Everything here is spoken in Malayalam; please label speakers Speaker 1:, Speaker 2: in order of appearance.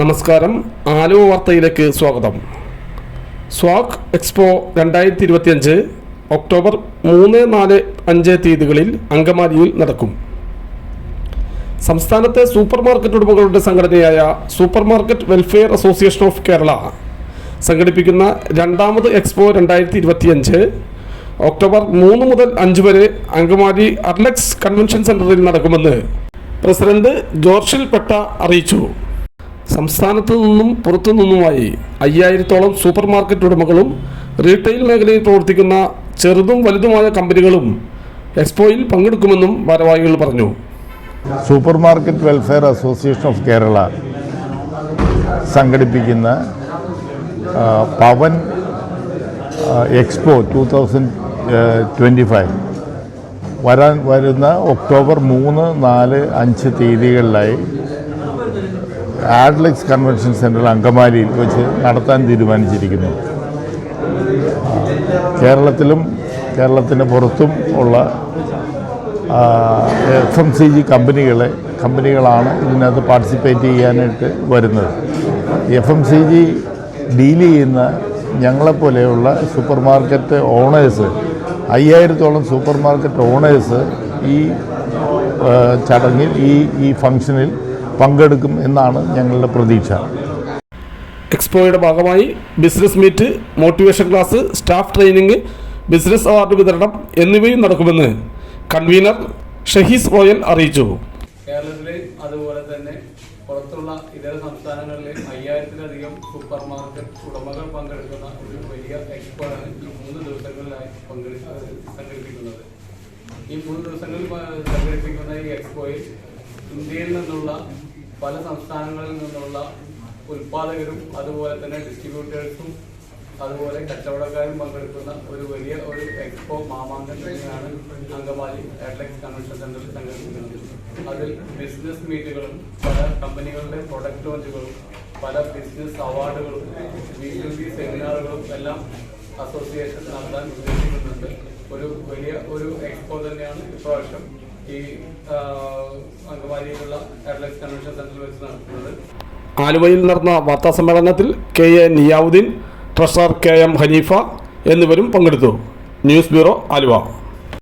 Speaker 1: നമസ്കാരം. ആലുവ വാർത്തയിലേക്ക് സ്വാഗതം. സ്വാഗ് എക്സ്പോ രണ്ടായിരത്തി ഇരുപത്തിയഞ്ച് ഒക്ടോബർ മൂന്ന് നാല് അഞ്ച് തീയതികളിൽ അങ്കമാലിയിൽ നടക്കും. സംസ്ഥാനത്തെ സൂപ്പർ മാർക്കറ്റ് ഉടമകളുടെ സംഘടനയായ supermarket welfare association of Kerala സംഘടിപ്പിക്കുന്ന രണ്ടാമത് എക്സ്പോ രണ്ടായിരത്തി ഇരുപത്തിയഞ്ച് ഒക്ടോബർ മൂന്ന് മുതൽ അഞ്ച് വരെ അങ്കമാലി അർലക്സ് കൺവെൻഷൻ സെന്ററിൽ നടക്കുമെന്ന് പ്രസിഡന്റ് ജോർഷിൽ പെട്ട അറിയിച്ചു. സംസ്ഥാനത്തു നിന്നും പുറത്തു നിന്നുമായി അയ്യായിരത്തോളം സൂപ്പർ മാർക്കറ്റ് ഉടമകളും റീറ്റെയിൽ മേഖലയിൽ പ്രവർത്തിക്കുന്ന ചെറുതും വലുതുമായ കമ്പനികളും എക്സ്പോയിൽ പങ്കെടുക്കുമെന്നും ഭാരവാഹികൾ പറഞ്ഞു.
Speaker 2: Supermarket welfare association of Kerala സംഘടിപ്പിക്കുന്ന പവൻ expo two thousand twenty five. വരാൻ വരുന്ന ഒക്ടോബർ മൂന്ന് നാല് അഞ്ച് തീയതികളിലായി ആഡ്ലക്സ് കൺവെൻഷൻ സെന്ററിൽ അങ്കമാലിയിൽ വെച്ച് നടത്താൻ തീരുമാനിച്ചിരിക്കുന്നു. കേരളത്തിലും കേരളത്തിന് പുറത്തും ഉള്ള എഫ് എം സി ജി കമ്പനികളെ കമ്പനികളാണ് ഇതിനകത്ത് പാർട്ടിസിപ്പേറ്റ് ചെയ്യാനായിട്ട് വരുന്നത്. F M C G deal ചെയ്യുന്ന ഞങ്ങളെപ്പോലെയുള്ള സൂപ്പർ മാർക്കറ്റ് ഓണേഴ്സ് അയ്യായിരത്തോളം സൂപ്പർ മാർക്കറ്റ് ഓണേഴ്സ് ഈ ചടങ്ങിൽ ഈ ഈ ഫംഗ്ഷനിൽ പങ്കെടുക്കും എന്നാണ് ഞങ്ങളുടെ പ്രതീക്ഷ.
Speaker 1: എക്സ്പോയുടെ ഭാഗമായി business meet motivation class staff training business award വിതരണം എന്നിവയും നടക്കുമെന്ന് കൺവീനർ ഷഹീസ് റോയൽ അറിയിച്ചു.
Speaker 3: കേരളത്തിലെ അതുപോലെ തന്നെ പുറത്തുള്ള ഇതര സംസ്ഥാനങ്ങളിലെ അയ്യായിരത്തിലധികം സൂപ്പർ മാർക്കറ്റ് ഉടമകൾ പങ്കെടുക്കുന്ന ഒരു വലിയ എക്സ്പോ ആണ് ഈ മൂന്ന് ദിവസങ്ങളിലായി പങ്കെടുക്കുന്നത് സംഘടിപ്പിക്കുന്നത്. ഈ മൂന്ന് ദിവസങ്ങളിൽ സംഘടിപ്പിക്കുന്ന ഈ എക്സ്പോയിൽ ഇന്ത്യയിൽ നിന്നുള്ള പല സംസ്ഥാനങ്ങളിൽ നിന്നുള്ള ഉൽപാദകരും അതുപോലെ തന്നെ ഡിസ്ട്രിബ്യൂട്ടേഴ്സും അതുപോലെ കച്ചവടക്കാരും പങ്കെടുക്കുന്ന ഒരു വലിയ ഒരു എക്സ്പോ മാമാങ്കം തന്നെയാണ് അങ്കമാലി എയർലൈൻസ് കൺവെൻഷൻ സെന്ററിൽ സംഘടിപ്പിക്കുന്നത്. അതിൽ ബിസിനസ് മീറ്റുകളും പല കമ്പനികളുടെ പ്രൊഡക്റ്റ് ലോഞ്ചുകളും പല ബിസിനസ് അവാർഡുകളും ബി ടു ബി സെമിനാറുകളും എല്ലാം അസോസിയേഷൻ നടത്താൻ ഉദ്ദേശിക്കുന്നുണ്ട്. ഒരു വലിയ ഒരു എക്സ്പോ തന്നെയാണ് ഇപ്രാവശ്യം സെന്ററിൽ വെച്ച്
Speaker 1: ആലുവയിൽ നടന്ന വാർത്താ സമ്മേളനത്തിൽ K A Niyavudheen treasurer K M Haneefa എന്നിവരും പങ്കെടുത്തു. News bureau Aluva.